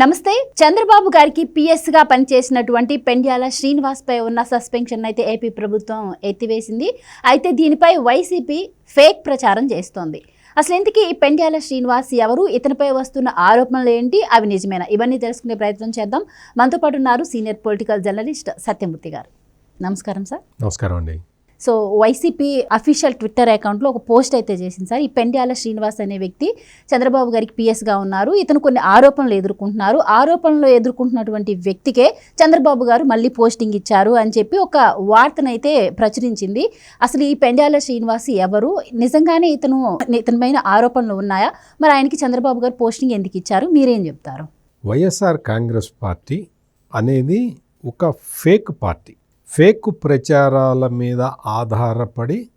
నమస్తే. చంద్రబాబు గారికి పిఎస్గా పనిచేసినటువంటి పెండ్యాల శ్రీనివాస్ పై ఉన్న సస్పెన్షన్ అయితే ఏపీ ప్రభుత్వం ఎత్తివేసింది. అయితే దీనిపై వైసీపీ ఫేక్ ప్రచారం చేస్తోంది. అసలు ఇంతకీ ఈ పెండ్యాల శ్రీనివాస్ ఎవరు? ఇతనిపై వస్తున్న ఆరోపణలు ఏంటి? అవి నిజమేనా? ఇవన్నీ తెలుసుకునే ప్రయత్నం చేద్దాం. మనతో పాటు ఉన్నారు సీనియర్ పొలిటికల్ జర్నలిస్ట్ సత్యమూర్తి గారు. నమస్కారం సార్. నమస్కారం అండి. సో వైసీపీ అఫీషియల్ ట్విట్టర్ అకౌంట్లో ఒక పోస్ట్ అయితే చేసింది సార్. ఈ పెండ్యాల శ్రీనివాస్ అనే వ్యక్తి చంద్రబాబు గారికి పిఎస్గా ఉన్నారు. ఇతను కొన్ని ఆరోపణలు ఎదుర్కొంటున్నారు. ఆరోపణలు ఎదుర్కొంటున్నటువంటి వ్యక్తికే చంద్రబాబు గారు మళ్ళీ పోస్టింగ్ ఇచ్చారు అని చెప్పి ఒక వార్తనైతే ప్రచురించింది. అసలు ఈ పెండ్యాల శ్రీనివాస్ ఎవరు? నిజంగానే ఇతను ఇతని పైన ఆరోపణలు ఉన్నాయా? మరి ఆయనకి చంద్రబాబు గారు పోస్టింగ్ ఎందుకు ఇచ్చారు? మీరేం చెప్తారు? వైఎస్ఆర్ కాంగ్రెస్ పార్టీ అనేది ఒక ఫేక్ పార్టీ. ఫేక్ ప్రచారాల మీద ఆధారపడి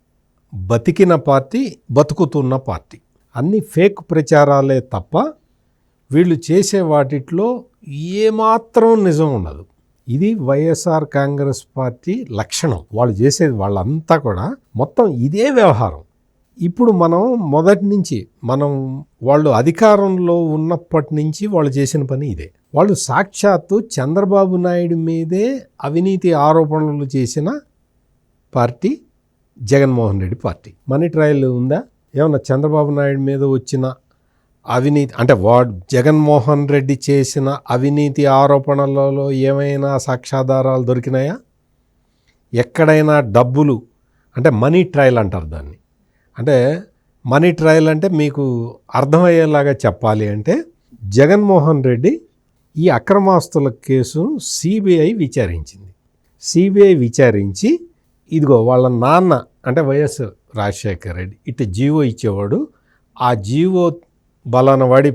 బతికిన పార్టీ బతుకుతున్న పార్టీ. అన్ని ఫేక్ ప్రచారాలే తప్ప వీళ్ళు చేసే వాటిట్లో ఏమాత్రం నిజం ఉండదు. ఇది వైఎస్ఆర్ కాంగ్రెస్ పార్టీ లక్షణం. వాళ్ళు చేసేది వాళ్ళంతా కూడా మొత్తం ఇదే వ్యవహారం. ఇప్పుడు మనం మొదటి నుంచి మనం వాళ్ళు అధికారంలో ఉన్నప్పటి నుంచి వాళ్ళు చేసిన పని ఇదే. వాళ్ళు సాక్షాత్తు చంద్రబాబు నాయుడు మీదే అవినీతి ఆరోపణలు చేసిన party Jaganmohan Reddy party. Money trail ఉందా? ఏమన్నా చంద్రబాబు నాయుడు మీద వచ్చిన అవినీతి అంటే వాడు జగన్మోహన్ రెడ్డి చేసిన అవినీతి ఆరోపణలలో ఏమైనా సాక్ష్యాధారాలు దొరికినాయా? ఎక్కడైనా డబ్బులు అంటే మనీ ట్రయల్ అంటారు దాన్ని. అంటే మనీ ట్రయల్ అంటే మీకు అర్థమయ్యేలాగా చెప్పాలి అంటే జగన్మోహన్ రెడ్డి ఈ అక్రమాస్తుల కేసును సిబిఐ విచారించింది. సిబిఐ విచారించి ఇదిగో వాళ్ళ నాన్న అంటే వైఎస్ రాజశేఖర్ రెడ్డి ఇటు జీవో ఇచ్చేవాడు ఆ జీవో బలాన వాడి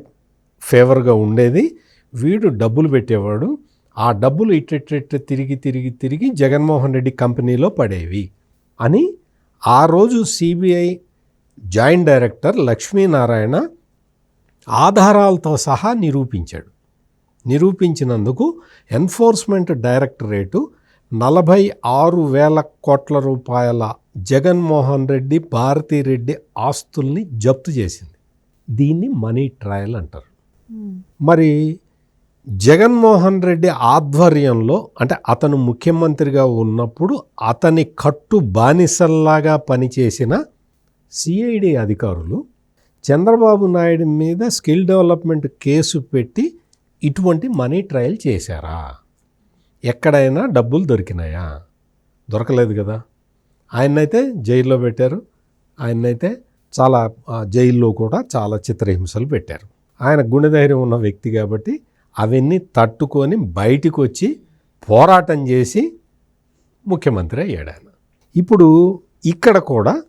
ఫేవర్గా ఉండేది వీడు డబ్బులు పెట్టేవాడు ఆ డబ్బులు ఇట్ట తిరిగి తిరిగి తిరిగి జగన్మోహన్ రెడ్డి కంపెనీలో పడేవి అని ఆ రోజు సిబిఐ జాయింట్ డైరెక్టర్ లక్ష్మీనారాయణ ఆధారాలతో సహా నిరూపించాడు. నిరూపించినందుకు ఎన్ఫోర్స్మెంట్ డైరెక్టరేటు నలభై ఆరు వేల కోట్ల రూపాయల జగన్మోహన్ రెడ్డి భారతిరెడ్డి ఆస్తుల్ని జప్తు చేసింది. దీన్ని మనీ ట్రయల్ అంటారు. మరి జగన్మోహన్ రెడ్డి ఆధ్వర్యంలో అంటే అతను ముఖ్యమంత్రిగా ఉన్నప్పుడు అతని కట్టు బానిసల్లాగా పనిచేసిన సిఐడి అధికారులు చంద్రబాబు నాయుడు మీద స్కిల్ డెవలప్మెంట్ కేసు పెట్టి ఇటువంటి మనీ ట్రయల్ చేశారా? ఎక్కడైనా డబ్బులు దొరికినాయా? దొరకలేదు కదా. ఆయన్నైతే జైల్లో పెట్టారు. ఆయన్నైతే చాలా జైల్లో కూడా చాలా చిత్రహింసలు పెట్టారు. ఆయన గుణధైర్యం ఉన్న వ్యక్తి కాబట్టి అవన్నీ తట్టుకొని బయటికి వచ్చి పోరాటం చేసి ముఖ్యమంత్రి అయ్యాడు ఆయన. ఇప్పుడు ఇక్కడ కూడా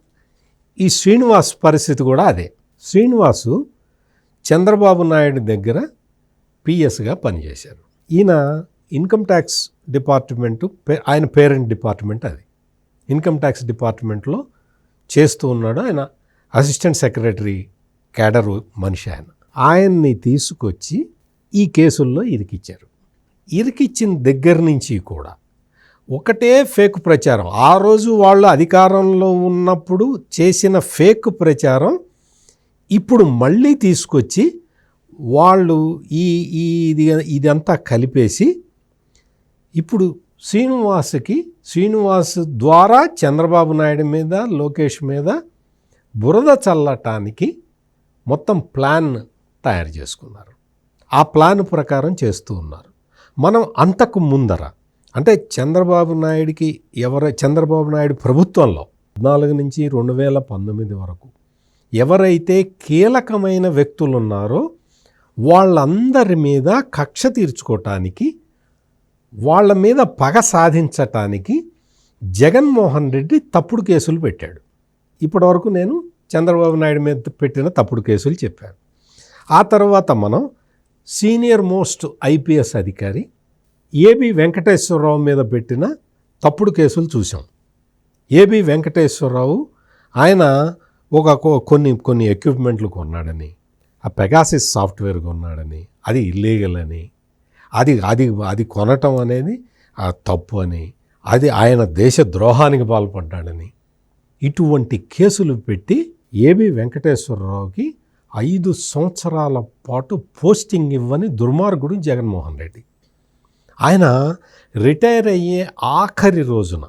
ఈ శ్రీనివాస్ పరిస్థితి కూడా అదే. శ్రీనివాసు చంద్రబాబు నాయుడు దగ్గర పిఎస్గా పనిచేశారు. ఈయన ఇన్కమ్ ట్యాక్స్ డిపార్ట్మెంటు పే- ఆయన పేరెంట్ డిపార్ట్మెంట్ అది. ఇన్కమ్ ట్యాక్స్ డిపార్ట్మెంట్లో చేస్తూ ఉన్నాడు ఆయన అసిస్టెంట్ సెక్రటరీ క్యాడర్ మనిషి ఆయన. ఆయన్ని తీసుకొచ్చి ఈ కేసుల్లో ఇరికిచ్చారు. ఇరికిచ్చిన దగ్గర నుంచి కూడా ఒకటే ఫేక్ ప్రచారం. ఆ రోజు వాళ్ళు అధికారంలో ఉన్నప్పుడు చేసిన ఫేక్ ప్రచారం ఇప్పుడు మళ్ళీ తీసుకొచ్చి వాళ్ళు ఈ ఈ ఇది ఇదంతా కలిపేసి ఇప్పుడు శ్రీనివాస్కి శ్రీనివాస్ ద్వారా చంద్రబాబు నాయుడు మీద లోకేష్ మీద బురద చల్లటానికి మొత్తం ప్లాన్ తయారు చేసుకున్నారు. ఆ ప్లాన్ ప్రకారం చేస్తూ ఉన్నారు. మనం అంతకు ముందర అంటే చంద్రబాబు నాయుడికి ఎవర చంద్రబాబు నాయుడు ప్రభుత్వంలో పద్నాలుగు నుంచి రెండు వేల పంతొమ్మిది వరకు ఎవరైతే కీలకమైన వ్యక్తులు ఉన్నారో వాళ్ళందరి మీద కక్ష తీర్చుకోవటానికి వాళ్ళ మీద పగ సాధించటానికి జగన్మోహన్ రెడ్డి తప్పుడు కేసులు పెట్టాడు. ఇప్పటివరకు నేను చంద్రబాబు నాయుడు మీద పెట్టిన తప్పుడు కేసులు చెప్పాను. ఆ తర్వాత మనం సీనియర్ మోస్ట్ ఐపీఎస్ అధికారి ఏబి వెంకటేశ్వరరావు మీద పెట్టిన తప్పుడు కేసులు చూసాం ఏబి వెంకటేశ్వరరావు ఆయన ఒక కొన్ని కొన్ని ఎక్విప్మెంట్లు కొన్నాడని ఆ పెగాసిస్ సాఫ్ట్వేర్ కొన్నాడని అది ఇల్లీగల్ అని అది అది అది కొనటం అనేది ఆ తప్పు అని అది ఆయన దేశ ద్రోహానికి పాల్పడ్డాడని. ఇటువంటి కేసులు పెట్టి ఏబి వెంకటేశ్వరరావుకి ఐదు సంవత్సరాల పాటు పోస్టింగ్ ఇవ్వని దుర్మార్గుడు జగన్మోహన్ రెడ్డి. ఆయన రిటైర్ అయ్యే ఆఖరి రోజున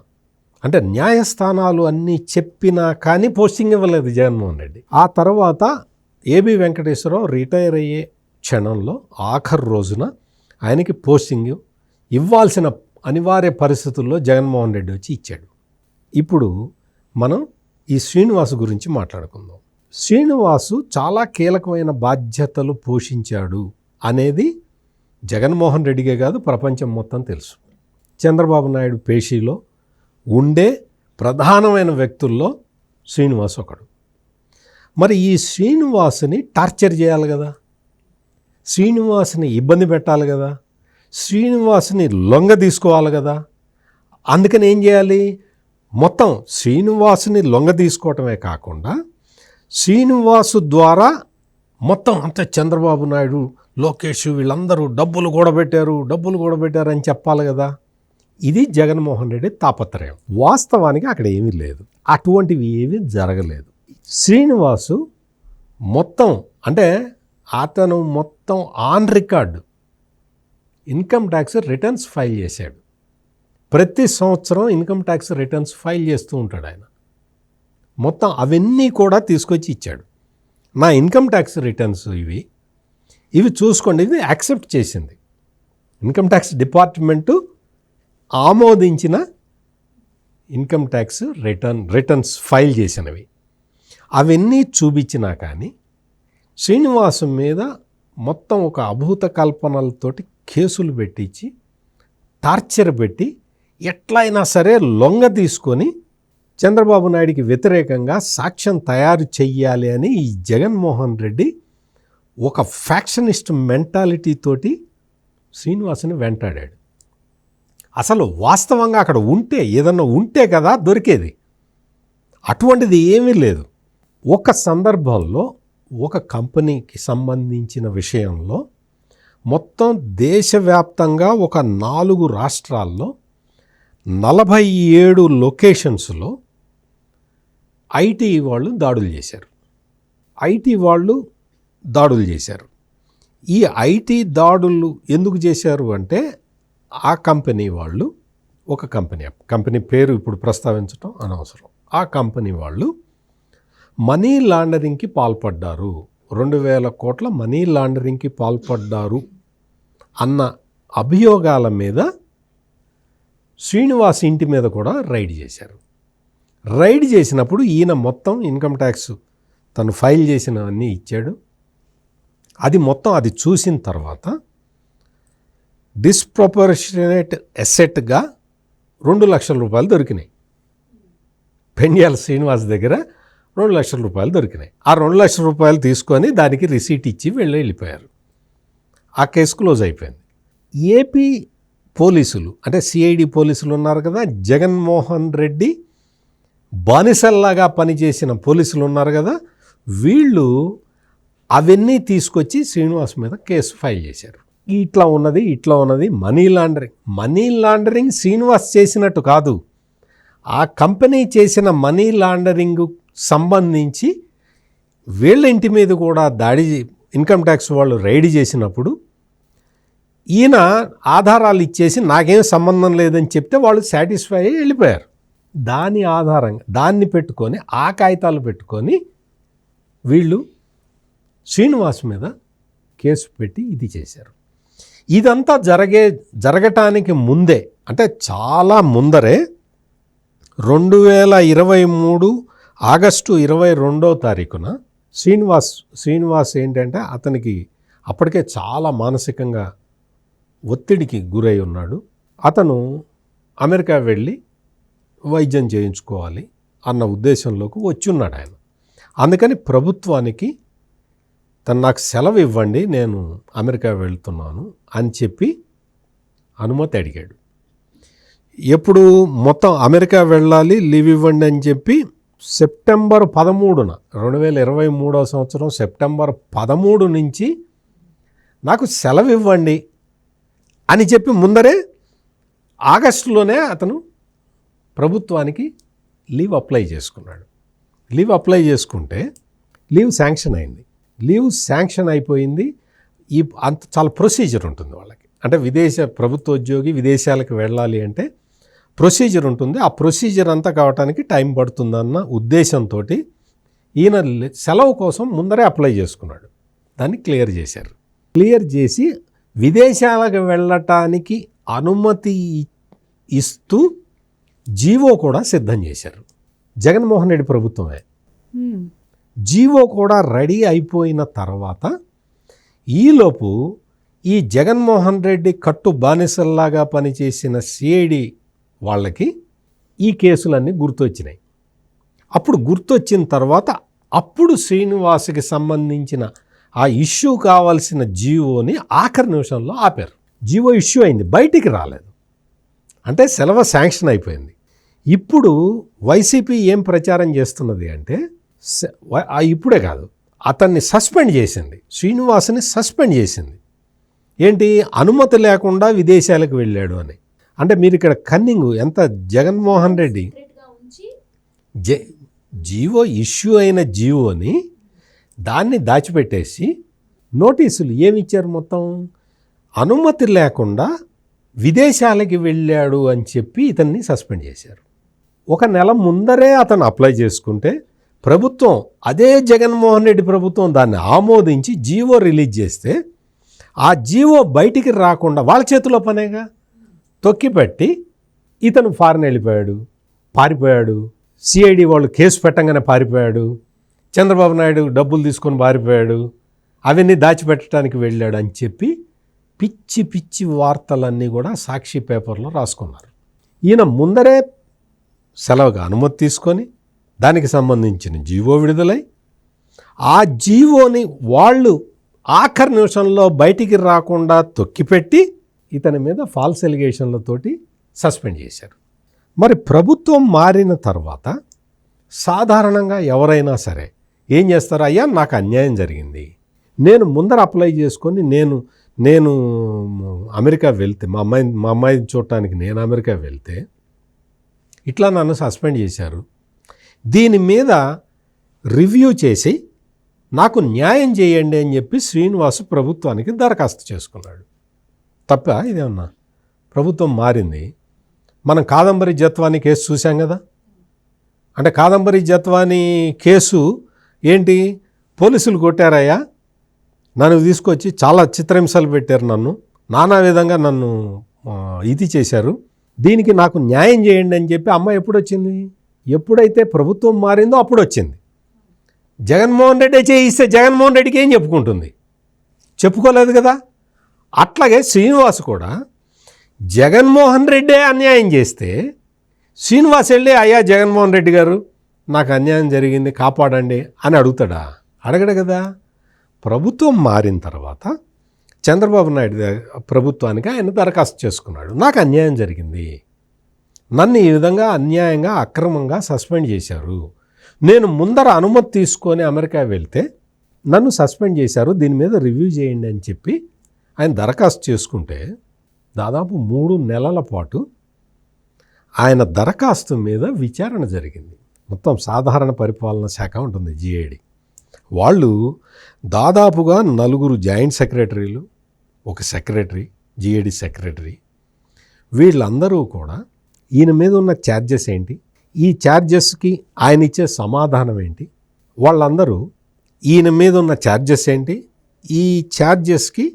అంటే న్యాయస్థానాలు అన్నీ చెప్పినా కానీ పోస్టింగ్ ఇవ్వలేదు జగన్మోహన్ రెడ్డి. ఆ తర్వాత ఏబి వెంకటేశ్వరరావు రిటైర్ అయ్యే క్షణంలో ఆఖరు రోజున ఆయనకి పోస్టింగ్ ఇవ్వాల్సిన అనివార్య పరిస్థితుల్లో జగన్మోహన్ రెడ్డి వచ్చి ఇచ్చాడు. ఇప్పుడు మనం ఈ శ్రీనివాసు గురించి మాట్లాడుకుందాం. శ్రీనివాసు చాలా కీలకమైన బాధ్యతలు పోషించాడు అనేది జగన్మోహన్ రెడ్డికే కాదు ప్రపంచం మొత్తం తెలుసు. చంద్రబాబు నాయుడు పేషీలో ఉండే ప్రధానమైన వ్యక్తుల్లో శ్రీనివాస్ ఒకడు. మరి ఈ శ్రీనివాసుని టార్చర్ చేయాలి కదా. శ్రీనివాసుని ఇబ్బంది పెట్టాలి కదా. శ్రీనివాసుని లొంగ తీసుకోవాలి కదా. అందుకని ఏం చేయాలి? మొత్తం శ్రీనివాసుని లొంగ తీసుకోవటమే కాకుండా శ్రీనివాసు ద్వారా మొత్తం అంత చంద్రబాబు నాయుడు లోకేష్ వీళ్ళందరూ డబ్బులు కూడబెట్టారు డబ్బులు కూడబెట్టారు అని చెప్పాలి కదా. ఇది జగన్మోహన్ రెడ్డి తాపత్రయం. వాస్తవానికి అక్కడ ఏమీ లేదు. అటువంటివి ఏమీ జరగలేదు. శ్రీనివాసు మొత్తం అంటే అతను మొత్తం on record income tax returns file చేశాడు. ప్రతి సంవత్సరం ఇన్కమ్ ట్యాక్స్ రిటర్న్స్ ఫైల్ చేస్తూ ఉంటాడు ఆయన. మొత్తం అవన్నీ కూడా తీసుకొచ్చి ఇచ్చాడు. నా ఇన్కమ్ ట్యాక్స్ రిటర్న్స్ ఇవి ఇవి చూసుకోండి ఇది యాక్సెప్ట్ చేసింది. ఇన్కమ్ ట్యాక్స్ డిపార్ట్మెంటు ఆమోదించిన income tax return returns file చేసినవి. అవన్నీ చూపించినా కానీ శ్రీనివాసం మీద మొత్తం ఒక అభూత కల్పనలతోటి కేసులు పెట్టించి టార్చర్ పెట్టి ఎట్లయినా సరే లొంగ తీసుకొని చంద్రబాబు నాయుడికి వ్యతిరేకంగా సాక్ష్యం తయారు చెయ్యాలి అని ఈ జగన్మోహన్ రెడ్డి ఒక ఫ్యాక్షనిస్ట్ మెంటాలిటీతోటి శ్రీనివాసుని వెంటాడాడు. అసలు వాస్తవంగా అక్కడ ఉంటే ఏదన్నా ఉంటే కదా దొరికేది. అటువంటిది ఏమీ లేదు. ఒక సందర్భంలో ఒక కంపెనీకి సంబంధించిన విషయంలో మొత్తం దేశవ్యాప్తంగా ఒక నాలుగు రాష్ట్రాల్లో నలభై ఏడు లొకేషన్స్లో ఐటీ వాళ్ళు దాడులు చేశారు. ఐటీ వాళ్ళు దాడులు చేశారు. ఈ ఐటీ దాడులు ఎందుకు చేశారు అంటే ఆ కంపెనీ వాళ్ళు ఒక కంపెనీ కంపెనీ పేరు ఇప్పుడు ప్రస్తావించడం అనవసరం. ఆ కంపెనీ వాళ్ళు మనీ లాండరింగ్కి పాల్పడ్డారు. రెండు వేల కోట్ల మనీ లాండరింగ్కి పాల్పడ్డారు అన్న అభియోగాల మీద శ్రీనివాస్ ఇంటి మీద కూడా రైడ్ చేశారు. రైడ్ చేసినప్పుడు ఈయన మొత్తం ఇన్కమ్ ట్యాక్స్ తను ఫైల్ చేసినవన్నీ ఇచ్చాడు. అది మొత్తం అది చూసిన తర్వాత డిస్ప్రొపర్షనేట్ ఎసెట్గా రెండు లక్షల రూపాయలు దొరికినాయి. పెండియాల శ్రీనివాస్ దగ్గర రెండు లక్షల రూపాయలు దొరికినాయి. ఆ రెండు లక్షల రూపాయలు తీసుకొని దానికి రిసీట్ ఇచ్చి వెళ్ళి వెళ్ళిపోయారు. ఆ కేసు క్లోజ్ అయిపోయింది. ఏపీ పోలీసులు అంటే సిఐడి పోలీసులు ఉన్నారు కదా జగన్మోహన్ రెడ్డి బానిసల్లాగా పనిచేసిన పోలీసులు ఉన్నారు కదా వీళ్ళు అవన్నీ తీసుకొచ్చి శ్రీనివాస్ మీద కేసు ఫైల్ చేశారు. ఇట్లా ఉన్నది ఇట్లా ఉన్నది money laundering money laundering Srinivas చేసినట్టు కాదు. ఆ కంపెనీ చేసిన మనీ లాండరింగ్ సంబంధించి వీళ్ళ ఇంటి మీద కూడా దాడి ఇన్కమ్ ట్యాక్స్ వాళ్ళు రైడ్ చేసినప్పుడు ఈయన ఆధారాలు ఇచ్చేసి నాకేం సంబంధం లేదని చెప్తే వాళ్ళు సాటిస్ఫై అయ్యి వెళ్ళిపోయారు. దాని ఆధారంగా దాన్ని పెట్టుకొని ఆ కాగితాలు పెట్టుకొని వీళ్ళు శ్రీనివాస్ మీద కేసు పెట్టి ఇది చేశారు. ఇదంతా జరిగే జరగటానికి ముందే అంటే చాలా ముందరే రెండు వేల ఇరవై మూడు ఆగస్టు ఇరవై రెండో తారీఖున శ్రీనివాస్ శ్రీనివాస్ ఏంటంటే అతనికి అప్పటికే చాలా మానసికంగా ఒత్తిడికి గురై ఉన్నాడు. అతను అమెరికా వెళ్ళి వైద్యం చేయించుకోవాలి అన్న ఉద్దేశంలోకి వచ్చి ఉన్నాడు ఆయన. అందుకని ప్రభుత్వానికి తను నాకు సెలవు ఇవ్వండి నేను అమెరికా వెళ్తున్నాను అని చెప్పి అనుమతి అడిగాడు. ఎప్పుడు మొత్తం అమెరికా వెళ్ళాలి లీవ్ ఇవ్వండి అని చెప్పి సెప్టెంబర్ పదమూడున రెండు వేల ఇరవై మూడో సంవత్సరం సెప్టెంబర్ పదమూడు నుంచి నాకు సెలవు ఇవ్వండి అని చెప్పి ముందరే ఆగస్టులోనే అతను ప్రభుత్వానికి లీవ్ అప్లై చేసుకున్నాడు. లీవ్ అప్లై చేసుకుంటే లీవ్ శాంక్షన్ అయింది. లీవ్ శాంక్షన్ అయిపోయింది. ఈ అంత చాలా ప్రొసీజర్ ఉంటుంది వాళ్ళకి. అంటే విదేశ ప్రభుత్వ ఉద్యోగి విదేశాలకు వెళ్ళాలి అంటే ప్రొసీజర్ ఉంటుంది. ఆ ప్రొసీజర్ అంతా కావడానికి టైం పడుతుందన్న ఉద్దేశంతో ఈయన సెలవు కోసం ముందరే అప్లై చేసుకున్నాడు. దాన్ని క్లియర్ చేశారు. క్లియర్ చేసి విదేశాలకు వెళ్ళటానికి అనుమతి ఇస్తూ జీవో కూడా సిద్ధం చేశారు. జగన్మోహన్ రెడ్డి ప్రభుత్వమే. జీవో కూడా రెడీ అయిపోయిన తర్వాత ఈలోపు ఈ జగన్మోహన్ రెడ్డి కట్టు బానిసల్లాగా పనిచేసిన సిఐడి వాళ్ళకి ఈ కేసులన్నీ గుర్తొచ్చినాయి. అప్పుడు గుర్తొచ్చిన తర్వాత అప్పుడు శ్రీనివాస్కి సంబంధించిన ఆ ఇష్యూ కావాల్సిన జీవోని ఆఖరి నిమిషంలో ఆపారు. జీవో ఇష్యూ అయింది బయటికి రాలేదు. అంటే సెలవు శాంక్షన్ అయిపోయింది. ఇప్పుడు వైసీపీ ఏం ప్రచారం చేస్తున్నది అంటే ఇప్పుడే కాదు అతన్ని సస్పెండ్ చేసింది శ్రీనివాస్ని సస్పెండ్ చేసింది. ఏంటి? అనుమతి లేకుండా విదేశాలకు వెళ్ళాడు అని. అంటే మీరు ఇక్కడ కన్నింగ్ ఎంత? జగన్మోహన్ రెడ్డి. జ జీవో ఇష్యూ అయిన జీవోని దాన్ని దాచిపెట్టేసి నోటీసులు ఏమి ఇచ్చారు మొత్తం? అనుమతి లేకుండా విదేశాలకి వెళ్ళాడు అని చెప్పి ఇతన్ని సస్పెండ్ చేశారు. ఒక నెల ముందరే అతను అప్లై చేసుకుంటే ప్రభుత్వం అదే జగన్మోహన్ రెడ్డి ప్రభుత్వం దాన్ని ఆమోదించి జీవో రిలీజ్ చేస్తే ఆ జీవో బయటికి రాకుండా వాళ్ళ చేతిలో పనేగా? తొక్కిపెట్టి ఇతను ఫారెన్ వెళ్ళిపోయాడు. పారిపోయాడు. సిఐడి వాళ్ళు కేసు పెట్టంగానే పారిపోయాడు. చంద్రబాబు నాయుడు డబ్బులు తీసుకొని పారిపోయాడు. అవన్నీ దాచిపెట్టడానికి వెళ్ళాడు అని చెప్పి పిచ్చి పిచ్చి వార్తలన్నీ కూడా సాక్షి పేపర్లో రాసుకున్నారు. ఈయన ముందరే సెలవుగా అనుమతి తీసుకొని దానికి సంబంధించిన జీవో విడుదలై ఆ జీవోని వాళ్ళు ఆఖరి నిమిషంలో బయటికి రాకుండా తొక్కిపెట్టి ఇతని మీద ఫాల్స్ ఎలిగేషన్లతోటి సస్పెండ్ చేశారు. మరి ప్రభుత్వం మారిన తర్వాత సాధారణంగా ఎవరైనా సరే ఏం చేస్తారు? అయ్యా నాకు అన్యాయం జరిగింది. నేను ముందర అప్లై చేసుకొని నేను నేను అమెరికా వెళ్తే మా అమ్మాయి మా అమ్మాయిని చూడటానికి నేను అమెరికా వెళ్తే ఇట్లా నన్ను సస్పెండ్ చేశారు. దీని మీద రివ్యూ చేసి నాకు న్యాయం చేయండి అని చెప్పి శ్రీనివాసు ప్రభుత్వానికి దరఖాస్తు చేసుకున్నాడు. తప్ప ఇదేమన్నా? ప్రభుత్వం మారింది. మనం కాదంబరి జత్వాని కేసు చూసాం కదా? అంటే కాదంబరి జత్వాని కేసు ఏంటి? పోలీసులు కొట్టారయ్యా. నన్ను తీసుకొచ్చి చాలా చిత్రహింసలు పెట్టారు నన్ను. నానా విధంగా నన్ను ఇది చేశారు. దీనికి నాకు న్యాయం చేయండి అని చెప్పి అమ్మ ఎప్పుడు వచ్చింది ఎప్పుడైతే ప్రభుత్వం మారిందో అప్పుడు వచ్చింది జగన్మోహన్ రెడ్డి చేయిస్తే జగన్మోహన్ రెడ్డికి ఏం చెప్పుకుంటుంది? చెప్పుకోలేదు కదా? అట్లాగే శ్రీనివాస్ కూడా జగన్మోహన్ రెడ్డే అన్యాయం చేస్తే శ్రీనివాస్ వెళ్ళి అయ్యా జగన్మోహన్ రెడ్డి గారు నాకు అన్యాయం జరిగింది కాపాడండి అని అడుగుతాడా? అడగడు కదా. ప్రభుత్వం మారిన తర్వాత చంద్రబాబు నాయుడు ప్రభుత్వానికి ఆయన దరఖాస్తు చేసుకున్నాడు. నాకు అన్యాయం జరిగింది. నన్ను ఈ విధంగా అన్యాయంగా అక్రమంగా సస్పెండ్ చేశారు. నేను ముందర అనుమతి తీసుకొని అమెరికా వెళ్తే నన్ను సస్పెండ్ చేశారు దీని మీద రివ్యూ చేయండి అని చెప్పి ఆయన దరఖాస్తు చేసుకుంటే దాదాపు మూడు నెలల పాటు ఆయన దరఖాస్తు మీద విచారణ జరిగింది. మొత్తం సాధారణ పరిపాలన శాఖ ఉంటుంది జిఏడి వాళ్ళు దాదాపుగా నలుగురు జాయింట్ సెక్రటరీలు ఒక సెక్రటరీ జిఏడి సెక్రటరీ వీళ్ళందరూ కూడా ఈయన మీద ఉన్న ఛార్జెస్ ఏంటి? ఈ ఛార్జెస్కి ఆయన ఇచ్చే సమాధానం ఏంటి? వాళ్ళందరూ ఈయన మీద ఉన్న ఛార్జెస్ ఏంటి? ఈ ఛార్జెస్కి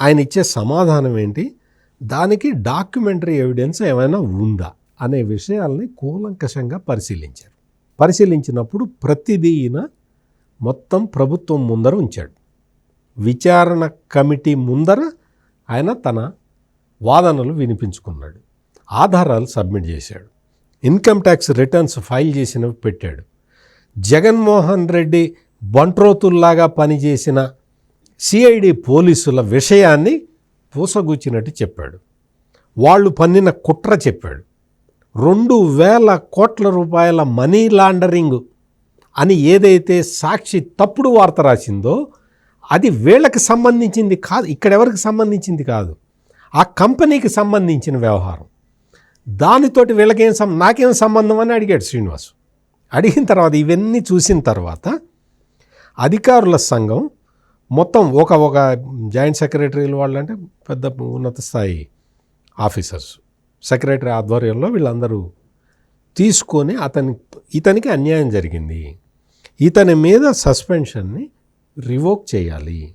ఆయన ఇచ్చే సమాధానం ఏంటి? దానికి డాక్యుమెంటరీ ఎవిడెన్స్ ఏమైనా ఉందా? అనే విషయాల్ని కూలంకషంగా పరిశీలించారు. పరిశీలించినప్పుడు ప్రతిదీ ఈయన మొత్తం ప్రభుత్వం ముందర ఉంచాడు. విచారణ కమిటీ ముందర ఆయన తన వాదనలు వినిపించుకున్నాడు. ఆధారాలు సబ్మిట్ చేశాడు. ఇన్కమ్ ట్యాక్స్ రిటర్న్స్ ఫైల్ చేసినవి పెట్టాడు. జగన్మోహన్ రెడ్డి బంట్రోతుల్లాగా పనిచేసిన సిఐడి పోలీసుల విషయాన్ని పూసగుచ్చినట్టు చెప్పాడు. వాళ్ళు పన్నిన కుట్ర చెప్పాడు. రెండు వేల కోట్ల రూపాయల మనీ లాండరింగ్ అని ఏదైతే సాక్షి తప్పుడు వార్త రాసిందో అది వీళ్ళకి సంబంధించింది కాదు ఇక్కడెవరికి సంబంధించింది కాదు. ఆ కంపెనీకి సంబంధించిన వ్యవహారం. దానితోటి వీళ్ళకేం సం నాకేం సంబంధం అని అడిగాడు శ్రీనివాసు. అడిగిన తర్వాత ఇవన్నీ చూసిన తర్వాత అధికారుల సంఘం మొత్తం ఒక ఒక జాయింట్ సెక్రటరీలు వాళ్ళు అంటే పెద్ద ఉన్నత స్థాయి ఆఫీసర్స్. సెక్రటరీ ఆధ్వర్యంలో వీళ్ళందరూ తీసుకొని అతని ఇతనికి అన్యాయం జరిగింది. ఇతని మీద సస్పెన్షన్ని రివోక్ చేయాలి.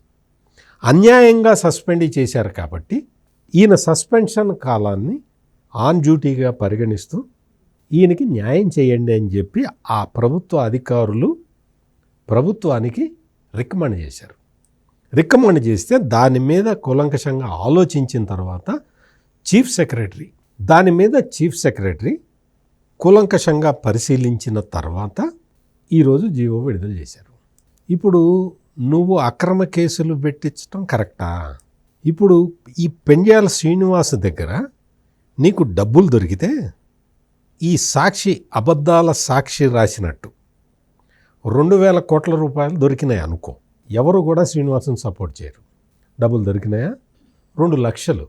అన్యాయంగా సస్పెండ్ చేశారు కాబట్టి ఈయన సస్పెన్షన్ కాలాన్ని ఆన్ డ్యూటీగా పరిగణిస్తూ ఈయనకి న్యాయం చేయండి అని చెప్పి ఆ ప్రభుత్వ అధికారులు ప్రభుత్వానికి రికమెండ్ చేశారు. రికమెండ్ చేస్తే దాని మీద కూలంకషంగా ఆలోచించిన తర్వాత చీఫ్ సెక్రటరీ దాని మీద చీఫ్ సెక్రటరీ కూలంకషంగా పరిశీలించిన తర్వాత ఈరోజు జీవో విడుదల చేశారు. ఇప్పుడు నువ్వు అక్రమ కేసులు పెట్టించడం కరెక్టా? ఇప్పుడు ఈ పెండ్యాల శ్రీనివాస్ దగ్గర నీకు డబ్బులు దొరికితే ఈ సాక్షి అబద్ధాల సాక్షి రాసినట్టు రెండు వేల కోట్ల రూపాయలు దొరికినాయి అనుకో. ఎవరు కూడా శ్రీనివాసన్ సపోర్ట్ చేయరు. డబ్బులు దొరికినాయా? రెండు లక్షలు.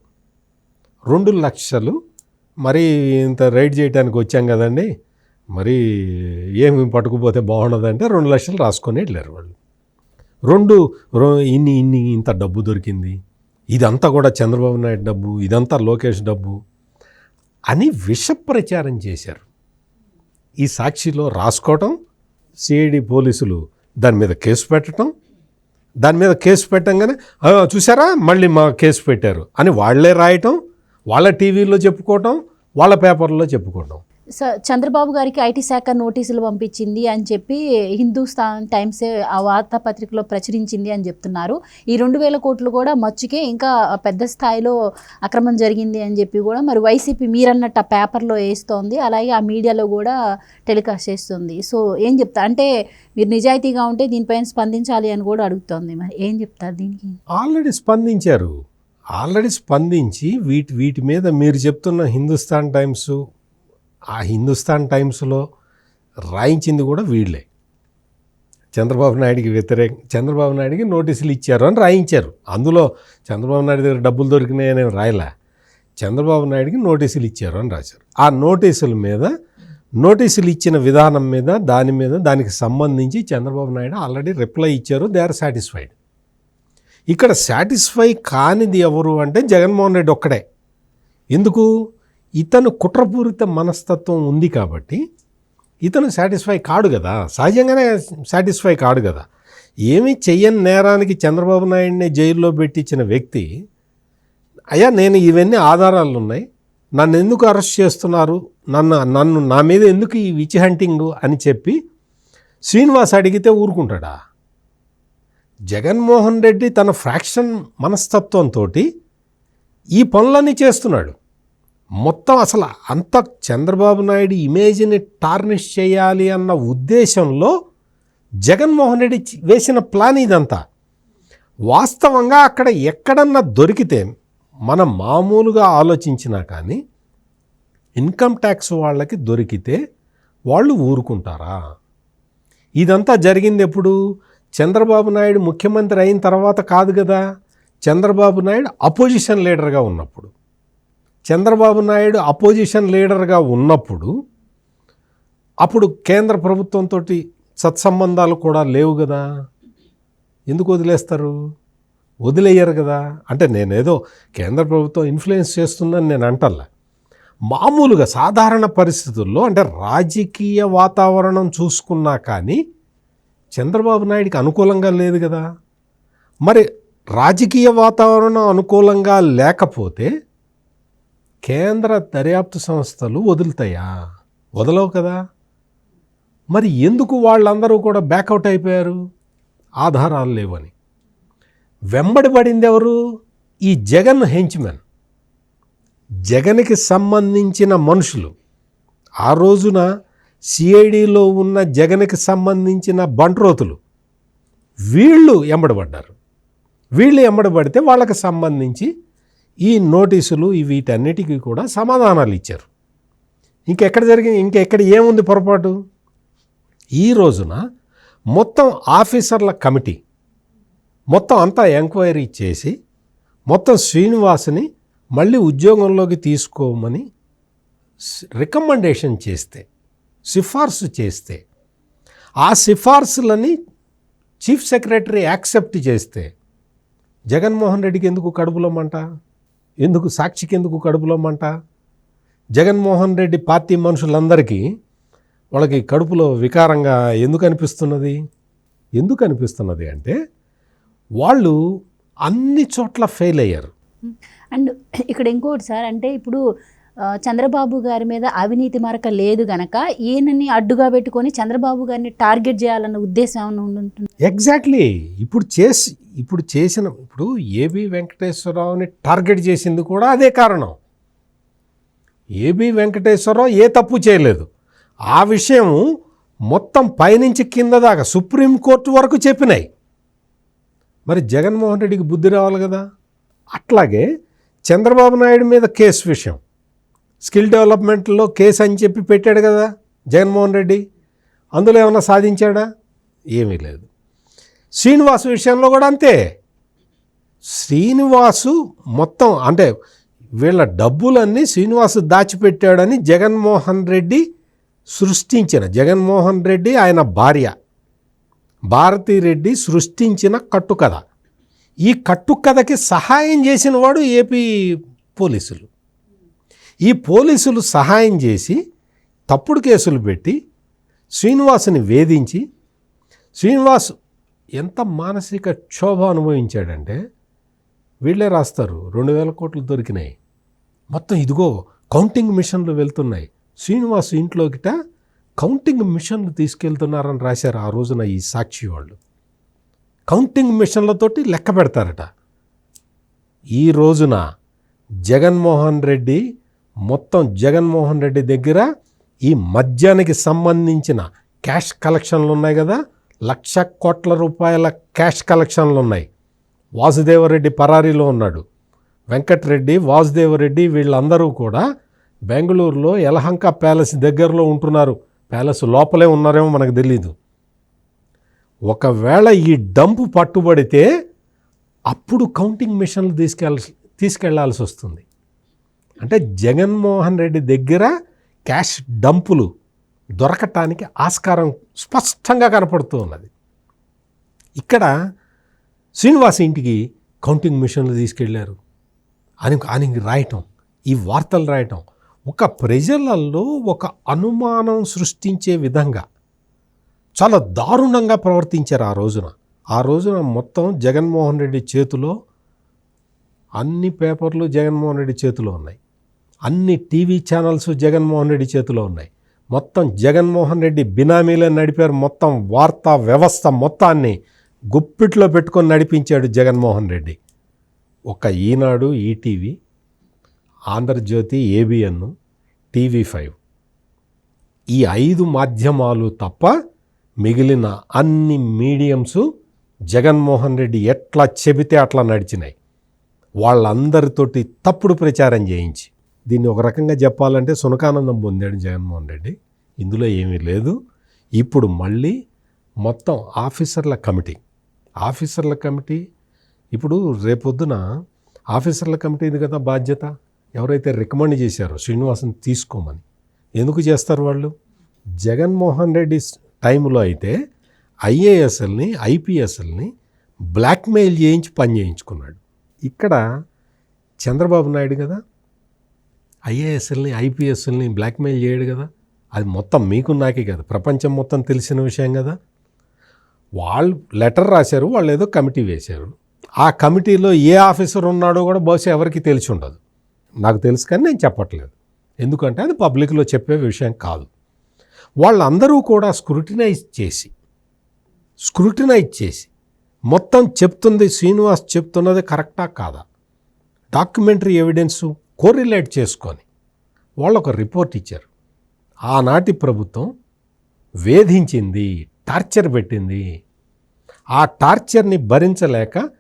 రెండు లక్షలు? మరి ఇంత రైడ్ చేయడానికి వచ్చాం కదండి. మరి ఏమి పట్టుకుపోతే బాగుండదంటే రెండు లక్షలు రాసుకొని వెళ్ళారు వాళ్ళు. రెండు రో- ఇన్ని ఇన్ని ఇంత డబ్బు దొరికింది. ఇదంతా కూడా చంద్రబాబు నాయుడు డబ్బు ఇదంతా లోకేష్ డబ్బు అని విష ప్రచారం చేశారు. ఈ సాక్షిలో రాసుకోవటం సిఐడి పోలీసులు దాని మీద కేసు పెట్టడం దాని మీద కేసు పెట్టంగానే చూసారా మళ్ళీ మా కేసు పెట్టారు అని వాళ్ళే రాయటం వాళ్ళ టీవీలో చెప్పుకోవటం వాళ్ళ పేపర్లో చెప్పుకోవటం. చంద్రబాబు గారికి ఐటీ శాఖ నోటీసులు పంపించింది అని చెప్పి హిందూస్థాన్ టైమ్సే ఆ వార్తాపత్రికలో ప్రచురించింది అని చెప్తున్నారు. ఈ రెండు వేల కోట్లు కూడా మచ్చుకే ఇంకా పెద్ద స్థాయిలో అక్రమం జరిగింది అని చెప్పి కూడా మరి వైసీపీ మీరన్నట్టు ఆ పేపర్లో వేస్తోంది. అలాగే ఆ మీడియాలో కూడా టెలికాస్ట్ చేస్తుంది. సో ఏం చెప్తా అంటే మీరు నిజాయితీగా ఉంటే దీనిపైన స్పందించాలి అని కూడా అడుగుతోంది. మరి ఏం చెప్తారు దీనికి? ఆల్రెడీ స్పందించారు. ఆల్రెడీ స్పందించి వీటి వీటి మీద మీరు చెప్తున్న హిందుస్థాన్ టైమ్స్ ఆ హిందుస్థాన్ టైమ్స్లో రాయించింది కూడా వీళ్ళే. చంద్రబాబు నాయుడికి వ్యతిరేక చంద్రబాబు నాయుడికి నోటీసులు ఇచ్చారు అని రాయించారు. అందులో చంద్రబాబు నాయుడు దగ్గర డబ్బులు దొరికినాయని రాయలే? చంద్రబాబు నాయుడికి నోటీసులు ఇచ్చారు అని రాశారు. ఆ నోటీసుల మీద నోటీసులు ఇచ్చిన విధానం మీద దాని మీద దానికి సంబంధించి చంద్రబాబు నాయుడు ఆల్రెడీ రిప్లై ఇచ్చారు. They are satisfied. ఇక్కడ సాటిస్ఫై కానిది ఎవరు అంటే జగన్మోహన్ రెడ్డి ఒక్కడే. ఎందుకు? ఇతను కుట్రపూరిత మనస్తత్వం ఉంది కాబట్టి ఇతను సాటిస్ఫై కాడు కదా. సహజంగానే సాటిస్ఫై కాడు కదా. ఏమీ చెయ్యని నేరానికి చంద్రబాబు నాయుడిని జైల్లో పెట్టించిన వ్యక్తి అయ్యా నేను ఇవన్నీ ఆధారాలు ఉన్నాయి. నన్ను ఎందుకు అరెస్ట్ చేస్తున్నారు? నన్ను నన్ను నా మీద ఎందుకు ఈ విచ్ హంటింగ్ అని చెప్పి శ్రీనివాస్ అడిగితే ఊరుకుంటాడా? జగన్మోహన్ రెడ్డి తన ఫ్రాక్షన్ మనస్తత్వంతో ఈ పనులన్నీ చేస్తున్నాడు. మొత్తం అసలు అంత చంద్రబాబు నాయుడు ఇమేజ్ని టార్నిష్ చేయాలి అన్న ఉద్దేశంలో జగన్మోహన్ రెడ్డి వేసిన ప్లాన్ ఇదంతా. వాస్తవంగా అక్కడ ఎక్కడన్నా దొరికితే మనం మామూలుగా ఆలోచించినా కానీ ఇన్కమ్ ట్యాక్స్ వాళ్ళకి దొరికితే వాళ్ళు ఊరుకుంటారా? ఇదంతా జరిగింది ఎప్పుడు? చంద్రబాబు నాయుడు ముఖ్యమంత్రి అయిన తర్వాత కాదు కదా. చంద్రబాబు నాయుడు అపోజిషన్ లీడర్గా ఉన్నప్పుడు. చంద్రబాబు నాయుడు అపోజిషన్ లీడర్గా ఉన్నప్పుడు అప్పుడు కేంద్ర ప్రభుత్వంతో సత్సంబంధాలు కూడా లేవు కదా. ఎందుకు వదిలేస్తారు? వదిలేయరు కదా. అంటే నేనేదో కేంద్ర ప్రభుత్వం ఇన్ఫ్లుయెన్స్ చేస్తుందని నేను అంటల్లా. మామూలుగా సాధారణ పరిస్థితుల్లో అంటే రాజకీయ వాతావరణం చూసుకున్నా కానీ చంద్రబాబు నాయుడికి అనుకూలంగా లేదు కదా. మరి రాజకీయ వాతావరణం అనుకూలంగా లేకపోతే కేంద్ర దర్యాప్తు సంస్థలు వదులుతాయా? వదలవు కదా. మరి ఎందుకు వాళ్ళందరూ కూడా బ్యాకౌట్ అయిపోయారు? ఆధారాలు లేవని. వెంబడి పడింది ఎవరు? ఈ జగన్ హెంచ్మెన్. జగన్కి సంబంధించిన మనుషులు. ఆ రోజున సిఐడిలో ఉన్న జగన్కి సంబంధించిన బంట్రోతులు. వీళ్ళు ఎంబడబడ్డారు వీళ్ళు ఎంబడబడితే వాళ్ళకి సంబంధించి ఈ నోటీసులు వీటన్నిటికీ కూడా సమాధానాలు ఇచ్చారు. ఇంకెక్కడ జరిగింది ఇంకెక్కడ ఏముంది పొరపాటు? ఈ రోజున మొత్తం ఆఫీసర్ల కమిటీ మొత్తం అంతా ఎంక్వైరీ చేసి మొత్తం శ్రీనివాస్ని మళ్ళీ ఉద్యోగంలోకి తీసుకోమని రికమెండేషన్ చేస్తే సిఫార్సు చేస్తే ఆ సిఫార్సులని చీఫ్ సెక్రటరీ యాక్సెప్ట్ చేస్తే జగన్మోహన్ రెడ్డికి ఎందుకు కడుపులో మంట? ఎందుకు సాక్షికి ఎందుకు కడుపులో మంట జగన్మోహన్ రెడ్డి పార్టీ మనుషులందరికీ వాళ్ళకి కడుపులో వికారంగా ఎందుకు అనిపిస్తున్నది? ఎందుకు అనిపిస్తున్నది అంటే వాళ్ళు అన్ని చోట్ల ఫెయిల్ అయ్యారు అండ్ ఇక్కడ ఇంకోటి సార్ అంటే ఇప్పుడు చంద్రబాబు గారి మీద అవినీతి మరక లేదు గనక ఈయనని అడ్డుగా పెట్టుకొని చంద్రబాబు గారిని టార్గెట్ చేయాలన్న ఉద్దేశం ఏమైనా ఉంటుంది? ఎగ్జాక్ట్లీ ఇప్పుడు చేసి ఇప్పుడు చేసిన ఇప్పుడు ఏబి వెంకటేశ్వరరావుని టార్గెట్ చేసింది కూడా అదే కారణం. ఏబి వెంకటేశ్వరరావు ఏ తప్పు చేయలేదు. ఆ విషయం మొత్తం పైనుంచి కింద దాకా సుప్రీంకోర్టు వరకు చెప్పినాయి. మరి జగన్మోహన్ రెడ్డికి బుద్ధి రావాలి కదా? అట్లాగే చంద్రబాబు నాయుడు మీద కేసు విషయం. స్కిల్ డెవలప్మెంట్లో కేసు అని చెప్పి పెట్టాడు కదా జగన్మోహన్ రెడ్డి. అందులో ఏమైనా సాధించాడా? ఏమీ లేదు. శ్రీనివాసు విషయంలో కూడా అంతే. శ్రీనివాసు మొత్తం అంటే వీళ్ళ డబ్బులన్నీ శ్రీనివాసు దాచిపెట్టాడని జగన్మోహన్ రెడ్డి సృష్టించిన. జగన్మోహన్ రెడ్డి ఆయన భార్య. భారతిరెడ్డి సృష్టించిన కట్టుకథ. ఈ కట్టుకథకి సహాయం చేసిన వాడు ఏపీ పోలీసులు. ఈ పోలీసులు సహాయం చేసి తప్పుడు కేసులు పెట్టి శ్రీనివాసుని వేధించి శ్రీనివాస్ ఎంత మానసిక క్షోభ అనుభవించాడంటే వీళ్ళే రాస్తారు. రెండు వేల కోట్లు దొరికినాయి. మొత్తం ఇదిగో కౌంటింగ్ మిషన్లు వెళ్తున్నాయి. శ్రీనివాస్ ఇంట్లోకిట కౌంటింగ్ మిషన్లు తీసుకెళ్తున్నారని రాశారు ఆ రోజున ఈ సాక్షి వాళ్ళు. కౌంటింగ్ మిషన్లతోటి లెక్క పెడతారట. ఈ రోజున జగన్మోహన్ రెడ్డి మొత్తం జగన్మోహన్ రెడ్డి దగ్గర ఈ మద్యానికి సంబంధించిన క్యాష్ కలెక్షన్లు ఉన్నాయి కదా లక్ష కోట్ల రూపాయల క్యాష్ కలెక్షన్లు ఉన్నాయి. వాసుదేవరెడ్డి పరారీలో ఉన్నాడు. వెంకటరెడ్డి వాసుదేవరెడ్డి వీళ్ళందరూ కూడా బెంగళూరులో యలహంక ప్యాలెస్ దగ్గరలో ఉంటున్నారు. ప్యాలెస్ లోపలే ఉన్నారేమో మనకు తెలీదు. ఒకవేళ ఈ డంపు పట్టుబడితే అప్పుడు కౌంటింగ్ మిషన్లు తీసుకెళ్ళ తీసుకెళ్ళాల్సి వస్తుంది. అంటే జగన్మోహన్ రెడ్డి దగ్గర క్యాష్ డంపులు దొరకటానికి ఆస్కారం స్పష్టంగా కనపడుతూ ఉన్నది. ఇక్కడ శ్రీనివాస్ ఇంటికి కౌంటింగ్ మిషన్లు తీసుకెళ్ళారు. అని అని రాయటం ఈ వార్తలు రాయటం ఒక ప్రజలలో ఒక అనుమానం సృష్టించే విధంగా చాలా దారుణంగా ప్రవర్తించారు ఆ రోజున. ఆ రోజున మొత్తం జగన్మోహన్ రెడ్డి చేతిలో అన్ని పేపర్లు జగన్మోహన్ రెడ్డి చేతిలో ఉన్నాయి. అన్ని టీవీ ఛానల్స్ జగన్మోహన్ రెడ్డి చేతిలో ఉన్నాయి. మొత్తం జగన్మోహన్ రెడ్డి బినామీలే నడిపారు. మొత్తం వార్తా వ్యవస్థ మొత్తాన్ని గుప్పిట్లో పెట్టుకొని నడిపించాడు జగన్మోహన్ రెడ్డి. ఒక Eenadu ETV Andhrajyothy ABN TV five. ఈ ఐదు మాధ్యమాలు తప్ప మిగిలిన అన్ని మీడియంసు జగన్మోహన్ రెడ్డి ఎట్లా చెబితే అట్లా నడిచినాయి. వాళ్ళందరితోటి తప్పుడు ప్రచారం చేయించి దీన్ని ఒక రకంగా చెప్పాలంటే సునకానందం పొందాడు జగన్మోహన్ రెడ్డి. ఇందులో ఏమీ లేదు. ఇప్పుడు మళ్ళీ మొత్తం ఆఫీసర్ల కమిటీ. ఆఫీసర్ల కమిటీ ఇప్పుడు రేపొద్దున ఆఫీసర్ల కమిటీది కదా బాధ్యత. ఎవరైతే రికమెండ్ చేశారో శ్రీనివాసన్ తీసుకోమని. ఎందుకు చేస్తారు వాళ్ళు? జగన్మోహన్ రెడ్డి టైంలో అయితే ఐఏఎస్ఎల్ని ఐపీఎస్ఎల్ని బ్లాక్మెయిల్ చేయించి పని చేయించుకున్నాడు. ఇక్కడ చంద్రబాబు నాయుడు కదా. ఐఏఎస్ఎల్ని ఐపీఎస్ఎల్ని బ్లాక్మెయిల్ చేయడు కదా. అది మొత్తం మీకు నాకే కదా. ప్రపంచం మొత్తం తెలిసిన విషయం కదా. వాళ్ళు లెటర్ రాశారు వాళ్ళు ఏదో కమిటీ వేశారు. ఆ కమిటీలో ఏ ఆఫీసర్ ఉన్నాడో కూడా బహుశా ఎవరికి తెలిసి ఉండదు. నాకు తెలుసు కానీ నేను చెప్పట్లేదు. ఎందుకంటే అది పబ్లిక్లో చెప్పే విషయం కాదు. వాళ్ళందరూ కూడా స్క్రూటినైజ్ చేసి స్క్రూటినైజ్ చేసి మొత్తం చెప్తుంది శ్రీనివాస్ చెప్తున్నది కరెక్టా కాదా? డాక్యుమెంటరీ ఎవిడెన్సు కోరిలేట్ చేసుకొని వాళ్ళు ఒక రిపోర్ట్ ఇచ్చారు. ఆనాటి ప్రభుత్వం వేధించింది టార్చర్ పెట్టింది. ఆ టార్చర్ని భరించలేక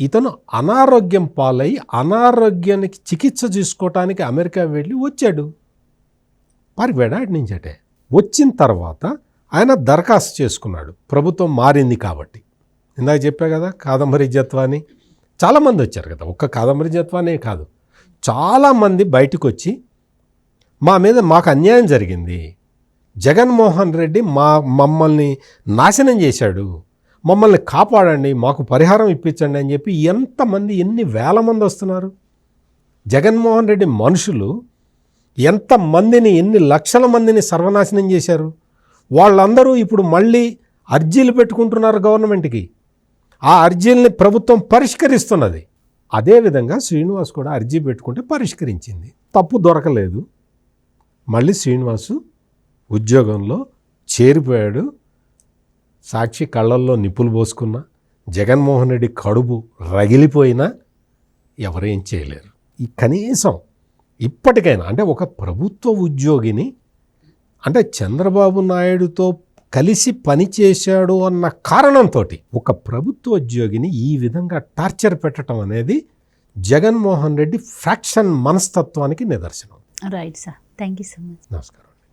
ఇతను అనారోగ్యం పాలై అనారోగ్యానికి చికిత్స తీసుకోవటానికి అమెరికా వెళ్ళి వచ్చాడు. పారిపోయాడు అటు నుంచి అటే వచ్చిన తర్వాత ఆయన దరఖాస్తు చేసుకున్నాడు. ప్రభుత్వం మారింది కాబట్టి. ఇందాక చెప్పా కదా కాదంబరి జత్వాని. చాలామంది వచ్చారు కదా ఒక్క కాదంబరి జత్వానే కాదు. చాలామంది బయటకు వచ్చి మా మీద మాకు అన్యాయం జరిగింది. జగన్మోహన్ రెడ్డి మా మమ్మల్ని నాశనం చేశాడు. మమ్మల్ని కాపాడండి మాకు పరిహారం ఇప్పించండి అని చెప్పి ఎంతమంది ఎన్ని వేల మంది వస్తున్నారు? జగన్మోహన్ రెడ్డి మనుషులు ఎంతమందిని ఎన్ని లక్షల మందిని సర్వనాశనం చేశారు? వాళ్ళందరూ ఇప్పుడు మళ్ళీ అర్జీలు పెట్టుకుంటున్నారు గవర్నమెంట్కి. ఆ అర్జీల్ని ప్రభుత్వం పరిష్కరిస్తున్నది. అదేవిధంగా శ్రీనివాస్ కూడా అర్జీ పెట్టుకుంటే పరిష్కరించింది. తప్పు దొరకలేదు. మళ్ళీ శ్రీనివాసు ఉద్యోగంలో చేరిపోయాడు. సాక్షి కళ్ళల్లో నిప్పులు పోసుకున్నా జగన్మోహన్ రెడ్డి కడుపు రగిలిపోయినా ఎవరేం చేయలేరు. ఈ కనీసం ఇప్పటికైనా అంటే ఒక ప్రభుత్వ ఉద్యోగిని అంటే చంద్రబాబు నాయుడుతో కలిసి పనిచేశాడు అన్న కారణంతో ఒక ప్రభుత్వ ఉద్యోగిని ఈ విధంగా టార్చర్ పెట్టడం అనేది జగన్మోహన్ రెడ్డి ఫ్రాక్షన్ మనస్తత్వానికి నిదర్శనం. Right sir thank you so much నమస్కారం.